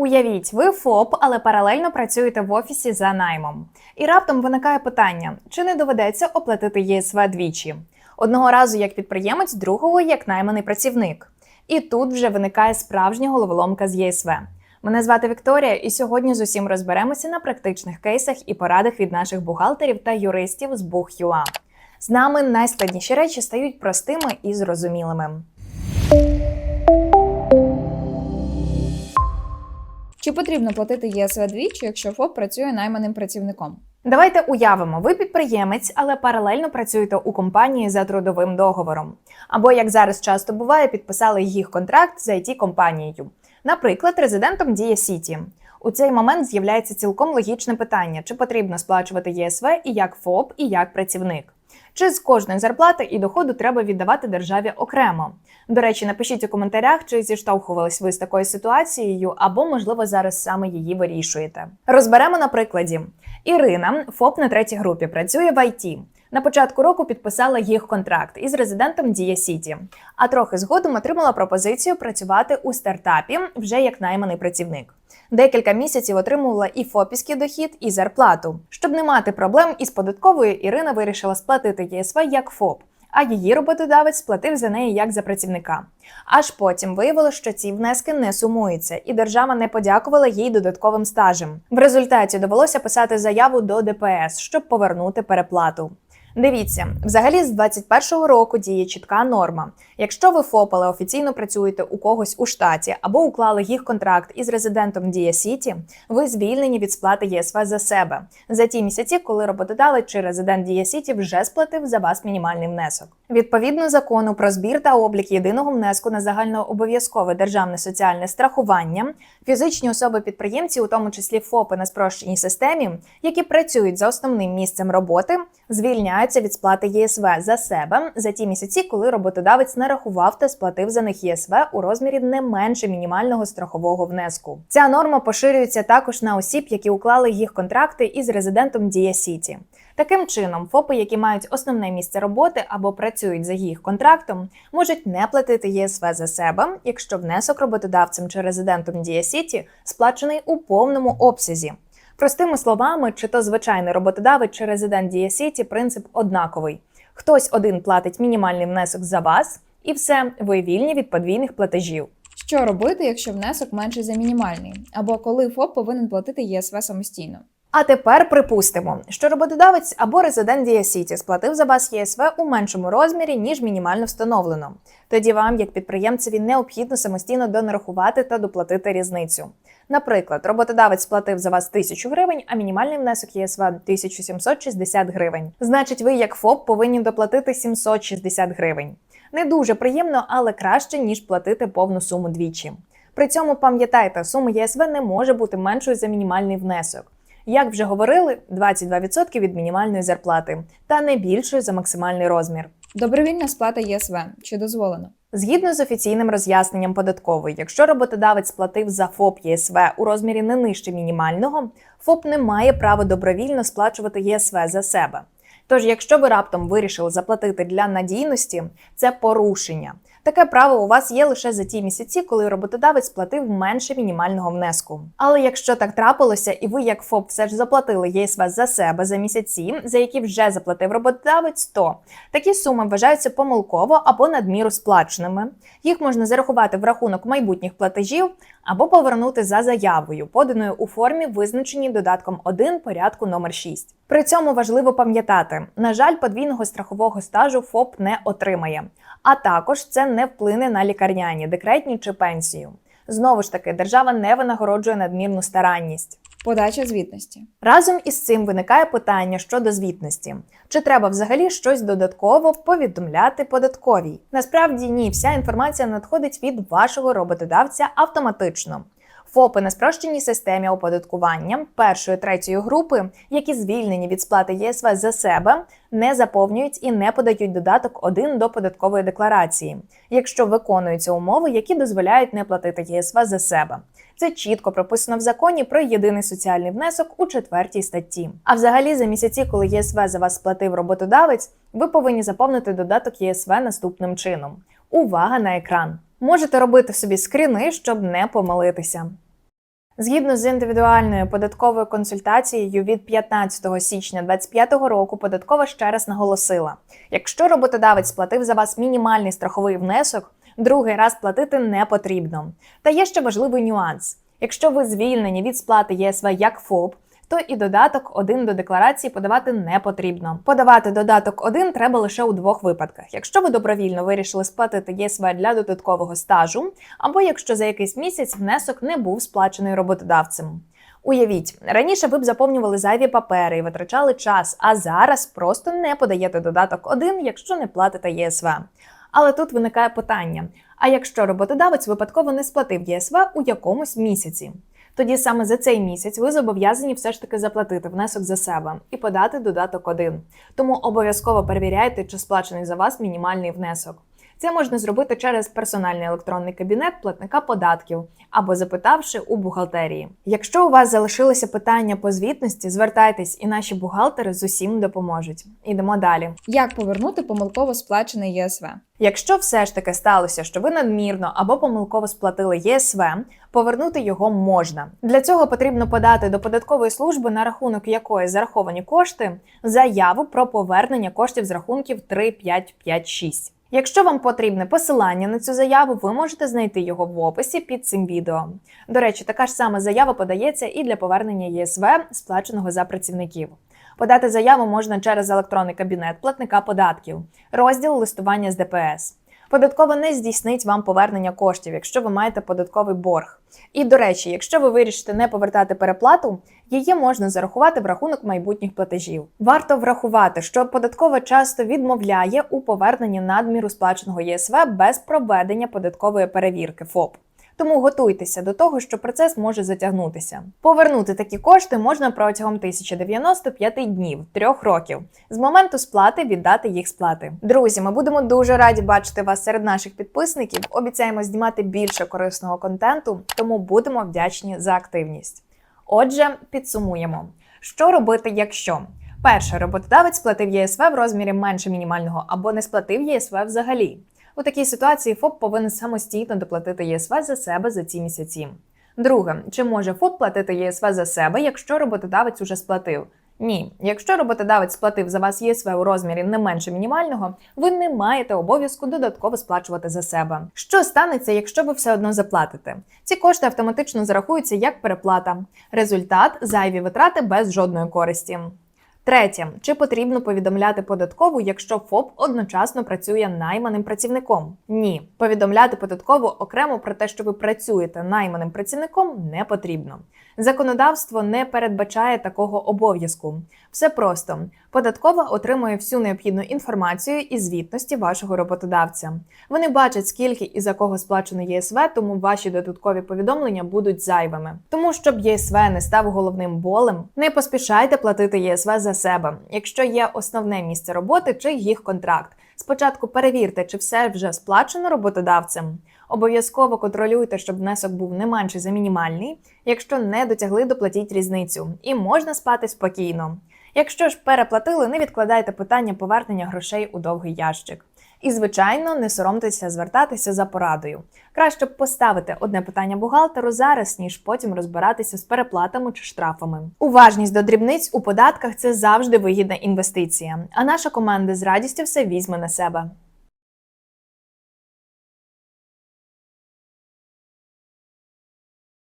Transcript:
Уявіть, ви ФОП, але паралельно працюєте в офісі за наймом. І раптом виникає питання: чи не доведеться оплатити ЄСВ двічі? Одного разу як підприємець, другого як найманий працівник. І тут вже виникає справжня головоломка з ЄСВ. Мене звати Вікторія, і сьогодні з усім розберемося на практичних кейсах і порадах від наших бухгалтерів та юристів з Бух.ua. З нами найскладніші речі стають простими і зрозумілими. Чи потрібно платити ЄСВ двічі, якщо ФОП працює найманим працівником? Давайте уявимо, ви підприємець, але паралельно працюєте у компанії за трудовим договором. Або, як зараз часто буває, підписали їх контракт з it компанією наприклад, резидентом Дія Сіті. У цей момент з'являється цілком логічне питання: чи потрібно сплачувати ЄСВ і як ФОП, і як працівник. Чи з кожної зарплати і доходу треба віддавати державі окремо? До речі, напишіть у коментарях, чи зіштовхувались ви з такою ситуацією, або, можливо, зараз саме її вирішуєте. Розберемо на прикладі. Ірина, ФОП на третій групі, працює в ІТ. На початку року підписала їх контракт із резидентом Дія Сіті, а трохи згодом отримала пропозицію працювати у стартапі вже як найманий працівник. Декілька місяців отримувала і ФОПівський дохід, і зарплату. Щоб не мати проблем із податковою, Ірина вирішила сплатити ЄСВ як ФОП, а її роботодавець сплатив за неї як за працівника. Аж потім виявилося, що ці внески не сумуються, і держава не подякувала їй додатковим стажем. В результаті довелося писати заяву до ДПС, щоб повернути переплату. Дивіться, взагалі з 21-го року діє чітка норма. Якщо ви ФОП, але офіційно працюєте у когось у штаті або уклали їх контракт із резидентом Дія Сіті, ви звільнені від сплати ЄСВ за себе за ті місяці, коли роботодавець чи резидент Дія Сіті вже сплатив за вас мінімальний внесок. Відповідно закону про збір та облік єдиного внеску на загальнообов'язкове державне соціальне страхування, фізичні особи-підприємці, у тому числі ФОПи на спрощеній системі, які працюють за основним місцем роботи, звільняються від сплати ЄСВ за себе за ті місяці, коли роботодавець нарахував та сплатив за них ЄСВ у розмірі не менше мінімального страхового внеску. Ця норма поширюється також на осіб, які уклали їх контракти із резидентом Дія Сіті. Таким чином, ФОПи, які мають основне місце роботи або працюють за їх контрактом, можуть не платити ЄСВ за себе, якщо внесок роботодавцем чи резидентом Дія Сіті сплачений у повному обсязі. Простими словами, чи то звичайний роботодавець чи резидент Дія Сіті, принцип однаковий. Хтось один платить мінімальний внесок за вас, і все, ви вільні від подвійних платежів. Що робити, якщо внесок менший за мінімальний? Або коли ФОП повинен платити ЄСВ самостійно? А тепер припустимо, що роботодавець або резидент Дія Сіті сплатив за вас ЄСВ у меншому розмірі, ніж мінімально встановлено. Тоді вам, як підприємцеві, необхідно самостійно донарахувати та доплатити різницю. Наприклад, роботодавець сплатив за вас 1000 гривень, а мінімальний внесок ЄСВ 1760 гривень. Значить, ви, як ФОП, повинні доплатити 760 гривень. Не дуже приємно, але краще ніж платити повну суму двічі. При цьому пам'ятайте, сума ЄСВ не може бути меншою за мінімальний внесок. Як вже говорили, 22% від мінімальної зарплати та не більшою за максимальний розмір. Добровільна сплата ЄСВ чи дозволено? Згідно з офіційним роз'ясненням податкової, якщо роботодавець сплатив за ФОП ЄСВ у розмірі не нижче мінімального, ФОП не має права добровільно сплачувати ЄСВ за себе. Тож, якщо ви раптом вирішили заплатити для надійності, це порушення. Таке право у вас є лише за ті місяці, коли роботодавець сплатив менше мінімального внеску. Але якщо так трапилося, і ви, як ФОП, все ж заплатили ЄСВ за себе за місяці, за які вже заплатив роботодавець, то такі суми вважаються помилково або надміру сплаченими. Їх можна зарахувати в рахунок майбутніх платежів або повернути за заявою, поданою у формі, визначеній додатком 1 порядку номер 6. При цьому важливо пам'ятати, на жаль, подвійного страхового стажу ФОП не отримає, а також це не вплине на лікарняні, декретні чи пенсію. Знову ж таки, держава не винагороджує надмірну старанність. Подача звітності. Разом із цим виникає питання щодо звітності: чи треба взагалі щось додатково повідомляти податковій? Насправді ні, вся інформація надходить від вашого роботодавця автоматично. ФОПи на спрощеній системі оподаткування першої третьої групи, які звільнені від сплати ЄСВ за себе, не заповнюють і не подають додаток 1 до податкової декларації, якщо виконуються умови, які дозволяють не платити ЄСВ за себе. Це чітко прописано в законі про єдиний соціальний внесок у четвертій статті. А взагалі, за місяці, коли ЄСВ за вас сплатив роботодавець, ви повинні заповнити додаток ЄСВ наступним чином. Увага на екран! Можете робити собі скріни, щоб не помилитися. Згідно з індивідуальною податковою консультацією від 15 січня 2025 року, податкова ще раз наголосила: якщо роботодавець сплатив за вас мінімальний страховий внесок, другий раз платити не потрібно. Та є ще важливий нюанс: якщо ви звільнені від сплати ЄСВ як ФОП, то і додаток 1 до декларації подавати не потрібно. Подавати додаток 1 треба лише у двох випадках: якщо ви добровільно вирішили сплатити ЄСВ для додаткового стажу, або якщо за якийсь місяць внесок не був сплачений роботодавцем. Уявіть, раніше ви б заповнювали зайві папери і витрачали час, а зараз просто не подаєте додаток 1, якщо не платите ЄСВ. Але тут виникає питання: а якщо роботодавець випадково не сплатив ЄСВ у якомусь місяці? Тоді саме за цей місяць ви зобов'язані все ж таки заплатити внесок за себе і подати додаток 1. Тому обов'язково перевіряйте, чи сплачений за вас мінімальний внесок. Це можна зробити через персональний електронний кабінет платника податків або запитавши у бухгалтерії. Якщо у вас залишилися питання по звітності, звертайтесь, і наші бухгалтери з усім допоможуть. Ідемо далі. Як повернути помилково сплачений ЄСВ? Якщо все ж таки сталося, що ви надмірно або помилково сплатили ЄСВ, повернути його можна. Для цього потрібно подати до податкової служби, на рахунок якої зараховані кошти, заяву про повернення коштів з рахунків 3556. Якщо вам потрібне посилання на цю заяву, ви можете знайти його в описі під цим відео. До речі, така ж сама заява подається і для повернення ЄСВ, сплаченого за працівників. Подати заяву можна через електронний кабінет платника податків, розділ листування з ДПС. Податкова не здійснить вам повернення коштів, якщо ви маєте податковий борг. І до речі, якщо ви вирішите не повертати переплату, її можна зарахувати в рахунок майбутніх платежів. Варто врахувати, що податкова часто відмовляє у поверненні надміру сплаченого ЄСВ без проведення податкової перевірки ФОП. Тому готуйтеся до того, що процес може затягнутися. Повернути такі кошти можна протягом 1095 днів, трьох років, з моменту сплати віддати їх сплати. Друзі, ми будемо дуже раді бачити вас серед наших підписників. Обіцяємо знімати більше корисного контенту, тому будемо вдячні за активність. Отже, підсумуємо, що робити, якщо. Перше, роботодавець сплатив ЄСВ в розмірі менше мінімального або не сплатив ЄСВ взагалі. У такій ситуації ФОП повинен самостійно доплатити ЄСВ за себе за ці місяці. Друге, чи може ФОП платити ЄСВ за себе, якщо роботодавець уже сплатив? Ні, якщо роботодавець сплатив за вас ЄСВ у розмірі не менше мінімального, ви не маєте обов'язку додатково сплачувати за себе. Що станеться, якщо ви все одно заплатите? Ці кошти автоматично зарахуються як переплата. Результат зайві витрати без жодної користі. Третє, чи потрібно повідомляти податкову, якщо ФОП одночасно працює найманим працівником? Ні, повідомляти податкову окремо про те, що ви працюєте найманим працівником, не потрібно. Законодавство не передбачає такого обов'язку. Все просто податкова отримує всю необхідну інформацію і звітності вашого роботодавця. Вони бачать, скільки і за кого сплачено ЄСВ, тому ваші додаткові повідомлення будуть зайвими. Тому щоб ЄСВ не став головним болем, не поспішайте платити ЄСВ за себе, якщо є основне місце роботи чи їх контракт. Спочатку перевірте, чи все вже сплачено роботодавцем. Обов'язково контролюйте, щоб внесок був не менший за мінімальний. Якщо не дотягли, доплатіть різницю, і можна спати спокійно. Якщо ж переплатили, не відкладайте питання повернення грошей у довгий ящик. І, звичайно, не соромтеся звертатися за порадою. Краще б поставити одне питання бухгалтеру зараз, ніж потім розбиратися з переплатами чи штрафами. Уважність до дрібниць у податках це завжди вигідна інвестиція. А наша команда з радістю все візьме на себе.